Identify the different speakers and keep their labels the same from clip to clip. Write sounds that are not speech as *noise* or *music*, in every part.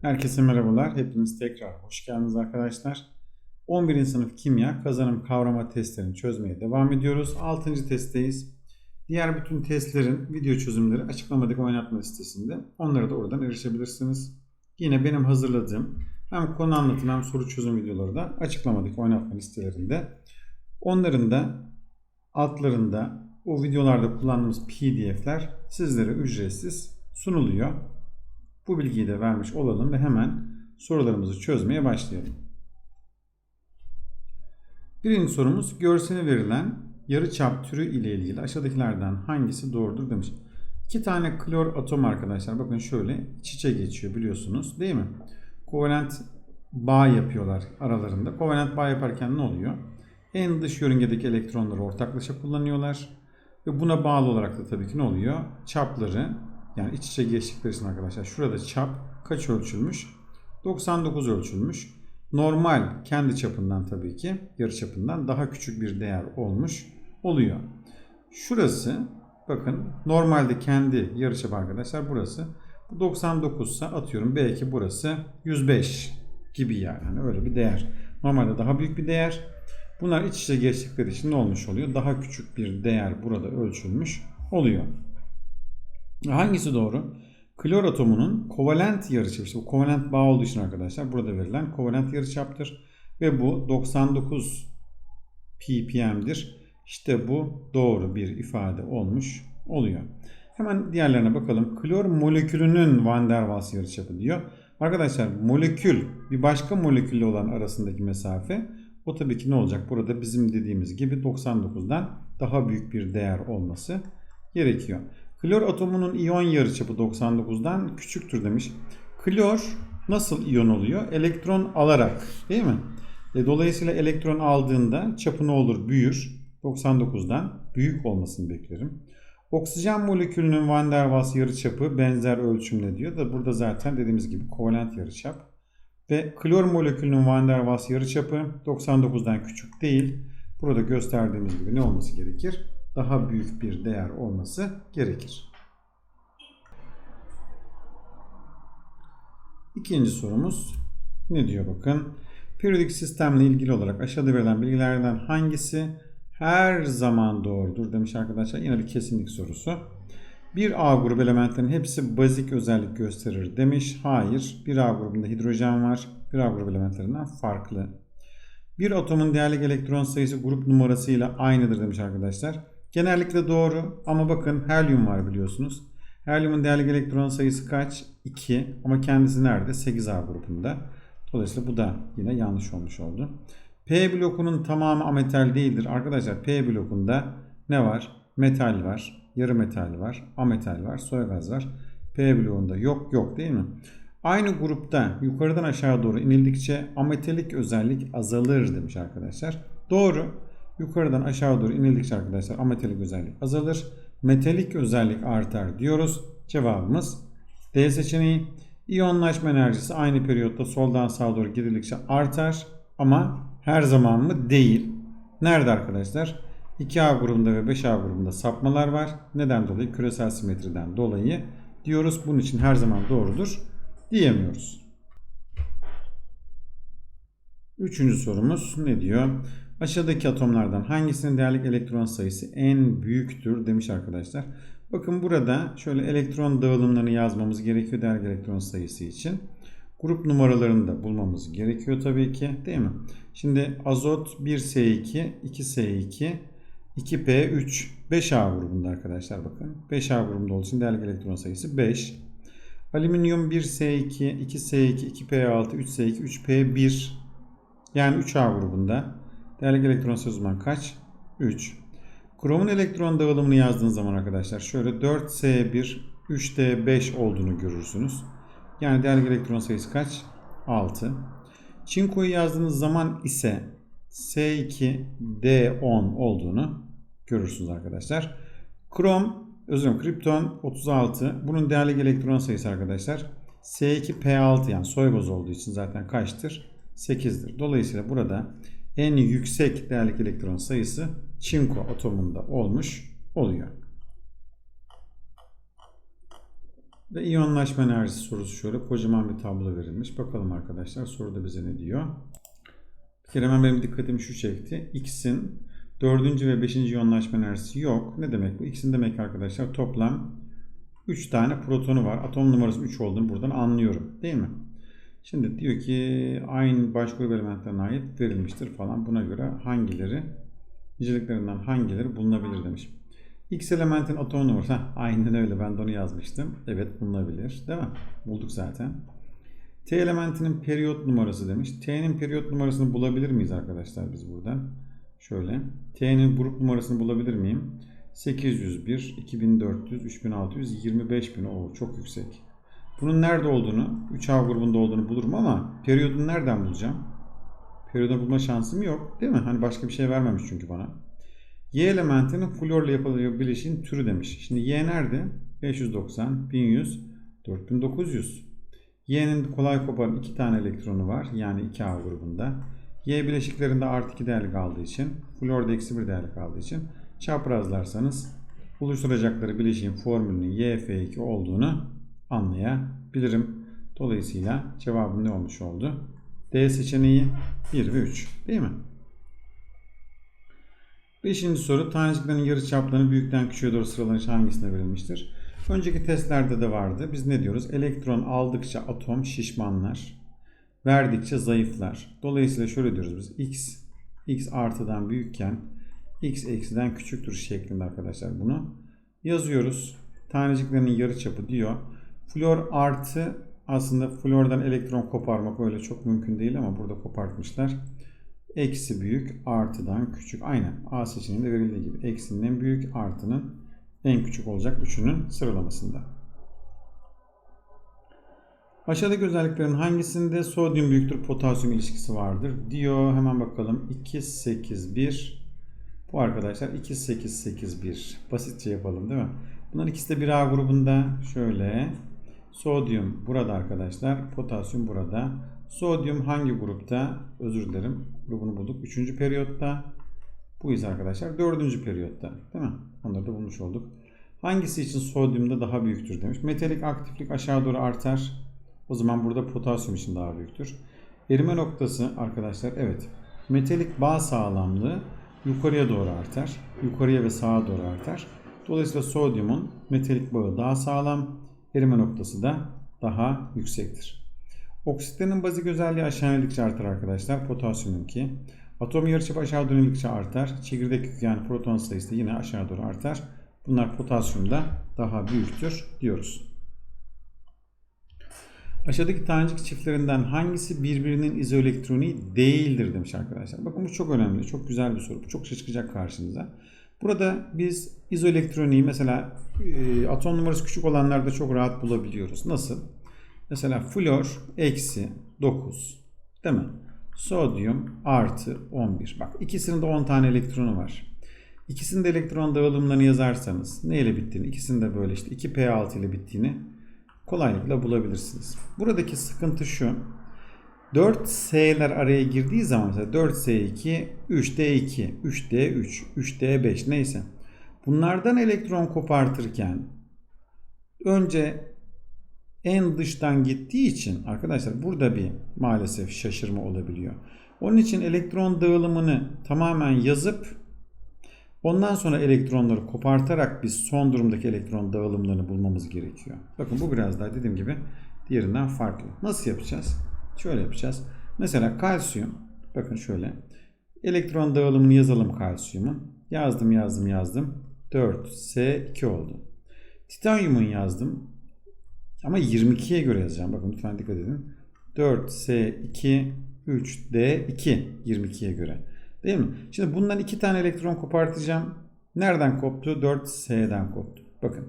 Speaker 1: Herkese merhabalar. Hepiniz tekrar hoş geldiniz arkadaşlar. 11. sınıf kimya kazanım kavrama testlerini çözmeye devam ediyoruz. 6. testteyiz. Diğer bütün testlerin video çözümleri açıklamadaki oynatma listesinde. Onlara da oradan erişebilirsiniz. Yine benim hazırladığım hem konu anlatım hem soru çözüm videoları da açıklamadaki oynatma listelerinde. Onların da altlarında o videolarda kullandığımız pdf'ler sizlere ücretsiz sunuluyor. Bu bilgiyi de vermiş olalım ve hemen sorularımızı çözmeye başlayalım. Birinci sorumuz görseli verilen yarıçap türü ile ilgili aşağıdakilerden hangisi doğrudur demiş. İki tane klor atom arkadaşlar bakın şöyle iç geçiyor biliyorsunuz değil mi? Kovalent bağ yapıyorlar aralarında. Kovalent bağ yaparken ne oluyor? En dış yörüngedeki elektronları ortaklaşa kullanıyorlar. Ve buna bağlı olarak da tabii ki ne oluyor? Çapları yani iç içe geçtikleri için arkadaşlar şurada çap kaç ölçülmüş? 99 ölçülmüş. Normal kendi çapından tabii ki yarı çapından daha küçük bir değer olmuş oluyor. Şurası bakın normalde kendi yarıçap arkadaşlar burası. Bu 99 ise atıyorum belki burası 105 gibi yani. yani öyle bir değer. Normalde daha büyük bir değer. Bunlar iç içe geçtikleri için ne olmuş oluyor? Daha küçük bir değer burada ölçülmüş oluyor. Hangisi doğru? Klor atomunun kovalent yarıçapı, işte bu kovalent bağ olduğu için arkadaşlar burada verilen kovalent yarıçaptır. Ve bu 99 ppm'dir. İşte bu doğru bir ifade olmuş oluyor. Hemen diğerlerine bakalım. Klor molekülünün Van der Waals yarıçapı diyor. Arkadaşlar molekül bir başka molekülle olan arasındaki mesafe o tabii ki ne olacak? Burada bizim dediğimiz gibi 99'dan daha büyük bir değer olması gerekiyor. Klor atomunun iyon yarıçapı 99'dan küçüktür demiş. Klor nasıl iyon oluyor? Elektron alarak değil mi? E, dolayısıyla elektron aldığında çapı ne olur? Büyür. 99'dan büyük olmasını beklerim. Oksijen molekülünün Van der Waals yarıçapı benzer ölçümle diyor da burada zaten dediğimiz gibi kovalent yarıçap. Ve klor molekülünün Van der Waals yarıçapı 99'dan küçük değil. Burada gösterdiğimiz gibi ne olması gerekir? Daha büyük bir değer olması gerekir. İkinci sorumuz ne diyor bakın. Periyodik sistemle ilgili olarak aşağıda verilen bilgilerden hangisi her zaman doğrudur demiş arkadaşlar. Yine bir kesinlik sorusu. Bir A grubu elementlerin hepsi bazik özellik gösterir demiş. Hayır. Bir A grubunda hidrojen var. Bir A grubu elementlerinden farklı. Bir atomun değerlik elektron sayısı grup numarasıyla aynıdır demiş arkadaşlar. Genellikle doğru ama bakın helyum var biliyorsunuz. Helyumun değerlik elektron sayısı kaç? 2 ama kendisi nerede? 8A grubunda. Dolayısıyla bu da yine yanlış olmuş oldu. P blokunun tamamı ametal değildir. Arkadaşlar P blokunda ne var? Metal var, yarı metal var, ametal var, soy gaz var. P bloğunda yok yok değil mi? Aynı grupta yukarıdan aşağı doğru inildikçe ametalik özellik azalır demiş arkadaşlar. Doğru. Yukarıdan aşağı doğru inildikçe arkadaşlar ametalik özellik azalır. Metalik özellik artar diyoruz. Cevabımız D seçeneği. İyonlaşma enerjisi aynı periyotta soldan sağa doğru gidildikçe artar ama her zaman mı? Değil. Nerede arkadaşlar? 2A grubunda ve 5A grubunda sapmalar var. Neden dolayı? Küresel simetriden dolayı diyoruz. Bunun için her zaman doğrudur diyemiyoruz. Üçüncü sorumuz ne diyor? Aşağıdaki atomlardan hangisinin değerlik elektron sayısı en büyüktür demiş arkadaşlar. Bakın burada şöyle elektron dağılımlarını yazmamız gerekiyor değerlik elektron sayısı için. Grup numaralarını da bulmamız gerekiyor tabii ki değil mi? Şimdi azot 1S2, 2S2, 2P3, 5A grubunda arkadaşlar bakın. 5A grubunda olduğu için değerlik elektron sayısı 5. Alüminyum 1S2, 2S2, 2P6, 3S2, 3P1 yani 3A grubunda. Değerlik elektron zaman kaç? 3. Kromun elektron dağılımını yazdığınız zaman arkadaşlar şöyle 4S1, 3D5 olduğunu görürsünüz. Yani değerlik elektron sayısı kaç? 6. Çinko'yu yazdığınız zaman ise S2D10 olduğunu görürsünüz arkadaşlar. Krom, özür dilerim kripton 36. Bunun değerlik elektron sayısı arkadaşlar S2P6 yani soy boz olduğu için zaten kaçtır? 8'dir. Dolayısıyla burada en yüksek değerlik elektron sayısı çinko atomunda olmuş oluyor. Ve iyonlaşma enerjisi sorusu şöyle kocaman bir tablo verilmiş. Bakalım arkadaşlar soruda bize ne diyor. Bir kere hemen benim dikkatimi şu çekti. X'in dördüncü ve beşinci iyonlaşma enerjisi yok. Ne demek bu? X'in demek arkadaşlar toplam 3 tane protonu var. Atom numarası 3 olduğunu buradan anlıyorum. Değil mi? Şimdi diyor ki aynı baş grup elementlerine ait verilmiştir falan. Buna göre hangileri niceliklerinden hangileri bulunabilir demiş. X elementin atom numarası. Heh, aynen öyle ben de onu yazmıştım. Evet bulunabilir. Değil mi? Bulduk zaten. T elementinin periyot numarası demiş. T'nin periyot numarasını bulabilir miyiz arkadaşlar biz buradan? Şöyle. T'nin grup numarasını bulabilir miyim? 801, 2400, 3600, 25000. Oo çok yüksek. Bunun nerede olduğunu, 3A grubunda olduğunu bulurum ama periyodunu nereden bulacağım? Periyodunu bulma şansım yok. Değil mi? Hani başka bir şey vermemiş çünkü bana. Y elementinin florla yapılan bileşiğin türü demiş. Şimdi Y nerede? 590, 1100, 4900. Y'nin kolay koparan iki tane elektronu var. Yani 2A grubunda. Y bileşiklerinde artı 2 değerli kaldığı için, florda eksi 1 değerli kaldığı için çaprazlarsanız oluşturacakları bileşiğin formülünün YF2 olduğunu anlayabilirim. Dolayısıyla cevabım ne olmuş oldu? D seçeneği 1 ve 3 değil mi? Beşinci soru taneciklerin yarı çaplarını büyükten küçüğe doğru sıralanış hangisine verilmiştir? Önceki testlerde de vardı. Biz ne diyoruz? Elektron aldıkça atom şişmanlar, verdikçe zayıflar. Dolayısıyla şöyle diyoruz biz x x artıdan büyükken x eksiden küçüktür şeklinde arkadaşlar bunu yazıyoruz. Taneciklerin yarıçapı diyor. Flor artı aslında flordan elektron koparmak öyle çok mümkün değil ama burada kopartmışlar. Eksi büyük artıdan küçük. Aynen A seçeneğinde verildiği gibi. Eksinin en büyük artının en küçük olacak üçünün sıralamasında. Aşağıdaki özelliklerin hangisinde sodyum büyüktür potasyum ilişkisi vardır diyor. Hemen bakalım. 2, 8, 1. Bu arkadaşlar 2, 8, 8, 1. Basitçe yapalım değil mi? Bunların ikisi de 1A grubunda. Şöyle. Sodyum burada arkadaşlar. Potasyum burada. Sodyum hangi grupta? Özür dilerim. Grubunu bulduk. Üçüncü periyotta. Bu iz arkadaşlar dördüncü periyotta. Değil mi? Onları da bulmuş olduk. Hangisi için sodyumda daha büyüktür demiş. Metalik aktiflik aşağı doğru artar. O zaman burada potasyum için daha büyüktür. Erime noktası arkadaşlar evet. Metalik bağ sağlamlığı yukarıya doğru artar. Yukarıya ve sağa doğru artar. Dolayısıyla sodyumun metalik bağı daha sağlam. Erime noktası da daha yüksektir. Oksitlerin bazik özelliği aşağı inildikçe artar arkadaşlar. Potasyumunki. Atom yarıçapı aşağı dönüldükçe artar. Çekirdek yani proton sayısı da yine aşağı doğru artar. Bunlar potasyumda daha büyüktür diyoruz. Aşağıdaki tanecik çiftlerinden hangisi birbirinin izoelektroniği değildir demiş arkadaşlar. Bakın bu çok önemli. Çok güzel bir soru. Bu çok çıkacak karşınıza. Burada biz izoelektroniği mesela e, atom numarası küçük olanlarda çok rahat bulabiliyoruz. Nasıl? Mesela flor eksi 9 değil mi? Sodyum artı 11. Bak ikisinin de 10 tane elektronu var. İkisinin de elektron dağılımlarını yazarsanız neyle bittiğini, ikisinin de böyle işte 2p6 ile bittiğini kolaylıkla bulabilirsiniz. Buradaki sıkıntı şu. 4S'ler araya girdiği zaman mesela 4S2, 3D2, 3D3, 3D5 neyse. Bunlardan elektron kopartırken önce en dıştan gittiği için arkadaşlar burada bir maalesef şaşırma olabiliyor. Onun için elektron dağılımını tamamen yazıp ondan sonra elektronları kopartarak biz son durumdaki elektron dağılımlarını bulmamız gerekiyor. Bakın bu biraz daha dediğim gibi diğerinden farklı. Nasıl yapacağız? Şöyle yapacağız. Mesela kalsiyum bakın şöyle elektron dağılımını yazalım kalsiyumun. Yazdım yazdım yazdım. 4S2 oldu. Titanyumun yazdım. Ama 22'ye göre yazacağım. Bakın lütfen dikkat edin. 4S2 3D2 22'ye göre. Değil mi? Şimdi bundan iki tane elektron kopartacağım. Nereden koptu? 4S'den koptu. Bakın.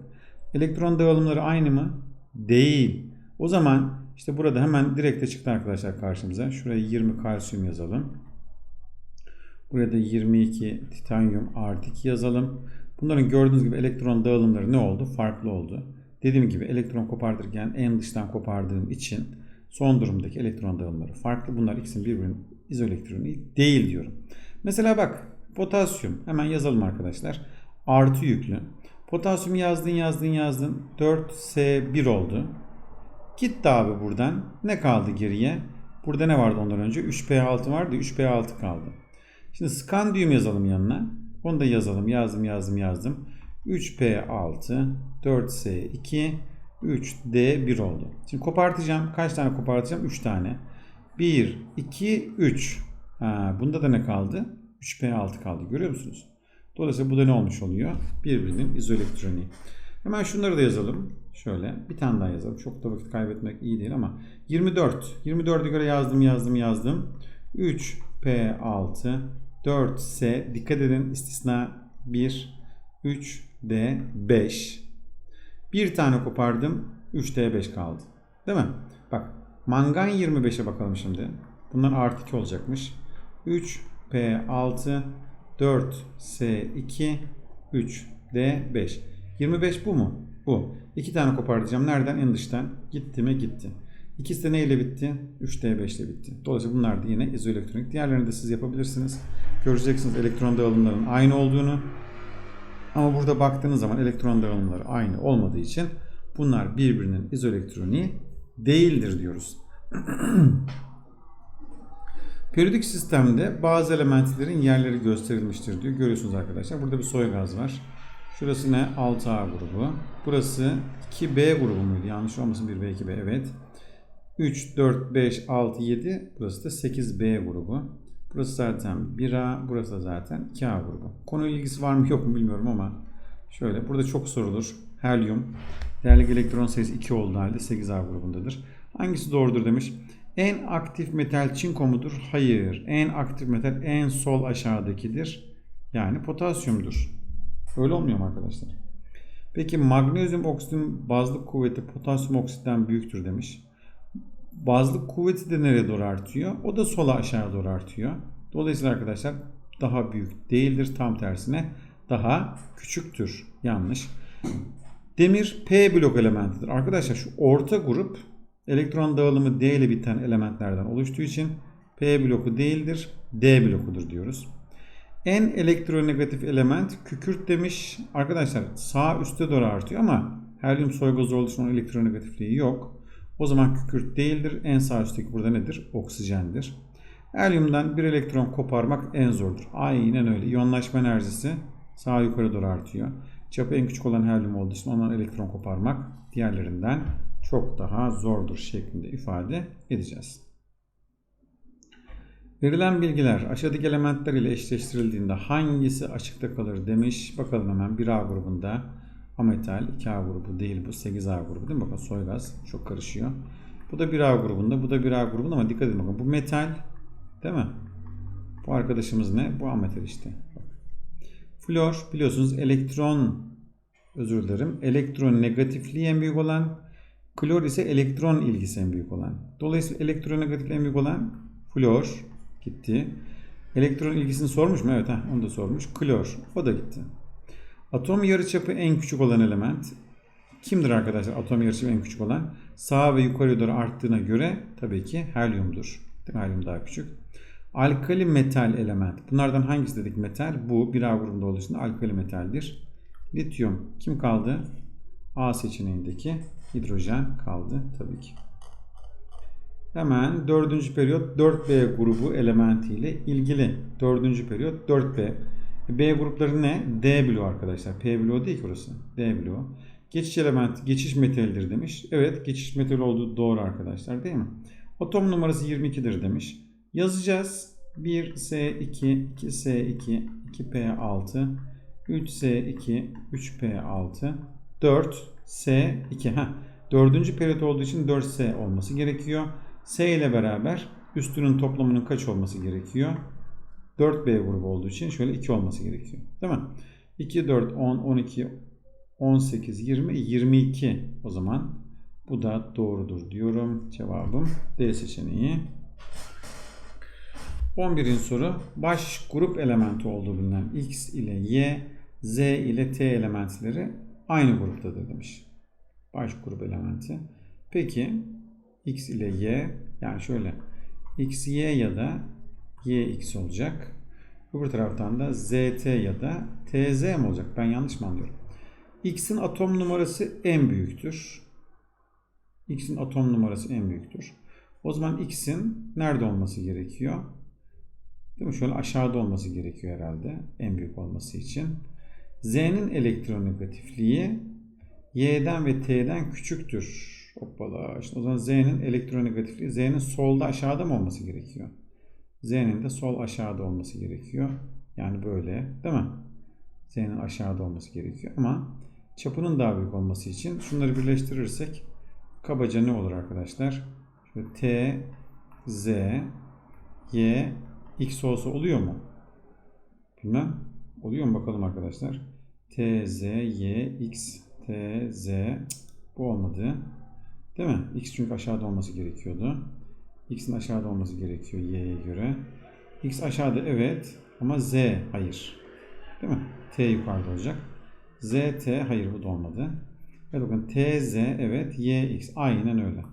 Speaker 1: Elektron dağılımları aynı mı? Değil. O zaman işte burada hemen direkte çıktı arkadaşlar karşımıza. Şuraya 20 kalsiyum yazalım. Buraya da 22 titanyum artı 2 yazalım. Bunların gördüğünüz gibi elektron dağılımları ne oldu? Farklı oldu. Dediğim gibi elektron kopartırken en dıştan kopardığım için son durumdaki elektron dağılımları farklı. Bunlar ikisinin birbirinin izoelektroniği değil diyorum. Mesela bak potasyum hemen yazalım arkadaşlar. Artı yüklü. Potasyum yazdın yazdın yazdın. 4S1 oldu. Gitti abi buradan. Ne kaldı geriye? Burada ne vardı ondan önce? 3P6 vardı. 3P6 kaldı. Şimdi skandiyum yazalım yanına. Onu da yazalım. Yazdım yazdım yazdım. 3P6 4S2 3D1 oldu. Şimdi kopartacağım. Kaç tane kopartacağım? 3 tane. 1, 2, 3. Ha, bunda da ne kaldı? 3P6 kaldı. Görüyor musunuz? Dolayısıyla bu da ne olmuş oluyor? Birbirinin izoelektroniği. Hemen şunları da yazalım. Şöyle bir tane daha yazalım. Çok da vakit kaybetmek iyi değil ama 24. 24'e göre yazdım yazdım yazdım. 3P6 4S dikkat edin istisna 1 3D 5 bir tane kopardım 3D5 kaldı. Değil mi? Bak mangan 25'e bakalım şimdi. Bundan artı 2 olacakmış. 3P6 4S2 3D5 25 bu mu? Bu. İki tane kopartacağım. Nereden? En dıştan. Gitti mi? Gitti. İkisi de neyle bitti? 3D5 ile bitti. Dolayısıyla bunlar da yine izoelektronik. Diğerlerini de siz yapabilirsiniz. Göreceksiniz elektron dağılımlarının aynı olduğunu. Ama burada baktığınız zaman elektron dağılımları aynı olmadığı için bunlar birbirinin izoelektroniği değildir diyoruz. *clears throat* Periyodik sistemde bazı elementlerin yerleri gösterilmiştir diyor. Görüyorsunuz arkadaşlar. Burada bir soy gaz var. Şurası ne? 6A grubu. Burası 2B grubu muydu? Yanlış olmasın 1B 2B evet. 3, 4, 5, 6, 7. Burası da 8B grubu. Burası zaten 1A. Burası da zaten 2A grubu. Konu ilgisi var mı yok mu bilmiyorum ama şöyle. Burada çok sorulur. Helyum. Değerli elektron sayısı 2 olduğu halde 8A grubundadır. Hangisi doğrudur demiş. En aktif metal çinko mudur? Hayır. En aktif metal en sol aşağıdakidir. Yani potasyumdur. Öyle olmuyor mu arkadaşlar? Peki magnezyum oksitin bazlık kuvveti potasyum oksitten büyüktür demiş. Bazlık kuvveti de nereye doğru artıyor? O da sola aşağı doğru artıyor. Dolayısıyla arkadaşlar daha büyük değildir. Tam tersine daha küçüktür. Yanlış. Demir P blok elementidir. Arkadaşlar şu orta grup elektron dağılımı D ile biten elementlerden oluştuğu için P bloku değildir. D blokudur diyoruz. En elektronegatif element kükürt demiş. Arkadaşlar sağ üstte doğru artıyor ama helyum soy gazı olduğu için onun elektronegatifliği yok. O zaman kükürt değildir. En sağ üstteki burada nedir? Oksijendir. Helyumdan bir elektron koparmak en zordur. Aynen öyle. İyonlaşma enerjisi sağ yukarı doğru artıyor. Çapı en küçük olan helyum olduğu için ondan elektron koparmak diğerlerinden çok daha zordur şeklinde ifade edeceğiz. Verilen bilgiler aşağıdaki elementler ile eşleştirildiğinde hangisi açıkta kalır demiş. Bakalım hemen 1A grubunda ametal, 2A grubu değil bu 8A grubu değil mi? Bakın soy gaz çok karışıyor. Bu da 1A grubunda, bu da 1A grubunda ama dikkat edin bakın bu metal değil mi? Bu arkadaşımız ne? Bu ametal işte. Flor biliyorsunuz elektron özür dilerim. Elektron negatifliği en büyük olan, klor ise elektron ilgisi en büyük olan. Dolayısıyla elektron negatifliği en büyük olan flor gitti. Elektron ilgisini sormuş mu? Evet, heh, onu da sormuş. Klor, o da gitti. Atom yarıçapı en küçük olan element kimdir arkadaşlar? Atom yarıçapı en küçük olan sağa ve yukarı doğru arttığına göre tabii ki helyumdur. Helyum daha küçük. Alkali metal element. Bunlardan hangisi dedik metal? Bu bir A grubunda olduğu için alkali metaldir. Lityum kim kaldı? A seçeneğindeki hidrojen kaldı tabii ki. Hemen dördüncü periyot 4B grubu elementiyle ilgili. Dördüncü periyot 4B. B grupları ne? D bloğu arkadaşlar. P bloğu değil ki orası. D bloğu. Geçiş elementi geçiş metalidir demiş. Evet geçiş metali olduğu doğru arkadaşlar değil mi? Atom numarası 22'dir demiş. Yazacağız. 1S2, 2S2, 2P6, 3S2, 3P6, 4S2. Heh. Dördüncü periyot olduğu için 4S olması gerekiyor. S ile beraber üstünün toplamının kaç olması gerekiyor? 4B grubu olduğu için şöyle 2 olması gerekiyor. Değil mi? 2, 4, 10, 12, 18, 20, 22 o zaman. Bu da doğrudur diyorum. Cevabım D seçeneği. 11. soru. Baş grup elementi olduğu bilinen X ile Y, Z ile T elementleri aynı gruptadır demiş. Baş grup elementi. Peki X ile Y yani şöyle X, Y ya da Y, X olacak. Öbür taraftan da ZT ya da TZ mi olacak? Ben yanlış mı anlıyorum? X'in atom numarası en büyüktür. X'in atom numarası en büyüktür. O zaman X'in nerede olması gerekiyor? Değil mi? Şöyle aşağıda olması gerekiyor herhalde. En büyük olması için. Z'nin elektronegatifliği Y'den ve T'den küçüktür. Hoppala. İşte o zaman Z'nin elektronegatifliği Z'nin solda aşağıda mı olması gerekiyor? Z'nin de sol aşağıda olması gerekiyor. Yani böyle değil mi? Z'nin aşağıda olması gerekiyor. Ama çapının daha büyük olması için şunları birleştirirsek kabaca ne olur arkadaşlar? Şöyle T, Z, Y, X olsa oluyor mu? Bilmem. Oluyor mu bakalım arkadaşlar? T, Z, Y, X, T, Z. Bu olmadı. Değil mi? X çünkü aşağıda olması gerekiyordu. X'in aşağıda olması gerekiyor Y'ye göre. X aşağıda evet ama Z hayır. Değil mi? T yukarıda olacak. Z, T hayır bu da olmadı. Evet bakın T, Z evet Y, X aynen öyle.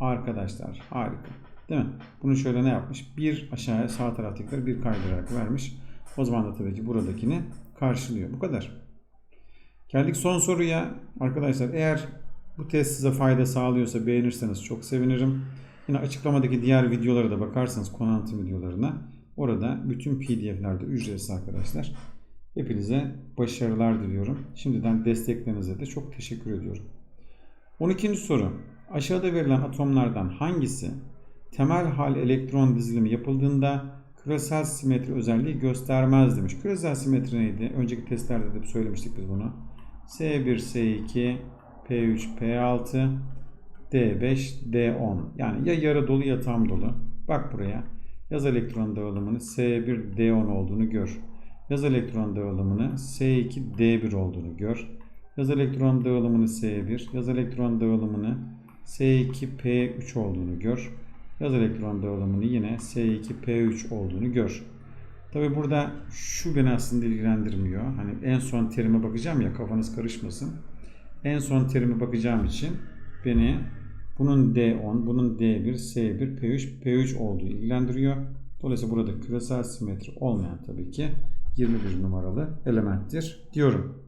Speaker 1: Arkadaşlar harika. Değil mi? Bunu şöyle ne yapmış? Bir aşağıya sağ taraftakileri bir kaydırarak vermiş. O zaman da tabii ki buradakini karşılıyor. Bu kadar. Geldik son soruya. Arkadaşlar eğer bu test size fayda sağlıyorsa beğenirseniz çok sevinirim. Yine açıklamadaki diğer videolara da bakarsanız konu anlatım videolarına orada bütün pdf'lerde ücretsiz arkadaşlar. Hepinize başarılar diliyorum. Şimdiden desteklerinize de çok teşekkür ediyorum. 12. soru. Aşağıda verilen atomlardan hangisi temel hal elektron dizilimi yapıldığında küresel simetri özelliği göstermez demiş. Küresel simetri neydi? Önceki testlerde de söylemiştik biz bunu. S1, S2, P3, P6, D5, D10. Yani ya yarı dolu ya tam dolu. Bak buraya. Yaz elektron dağılımını S1, D10 olduğunu gör. Yaz elektron dağılımını S2, D1 olduğunu gör. Yaz elektron dağılımını S1, yaz elektron dağılımını S2, P3 olduğunu gör. Yaz elektron dağılımını yine S2, P3 olduğunu gör. Tabi burada şu beni aslında ilgilendirmiyor. Hani en son terime bakacağım ya kafanız karışmasın. En son terime bakacağım için beni bunun D10, bunun D1, S1, P3, P3 olduğu ilgilendiriyor. Dolayısıyla burada küresel simetri olmayan tabii ki 21 numaralı elementtir diyorum.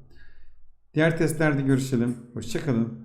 Speaker 1: Diğer testlerde görüşelim. Hoşçakalın.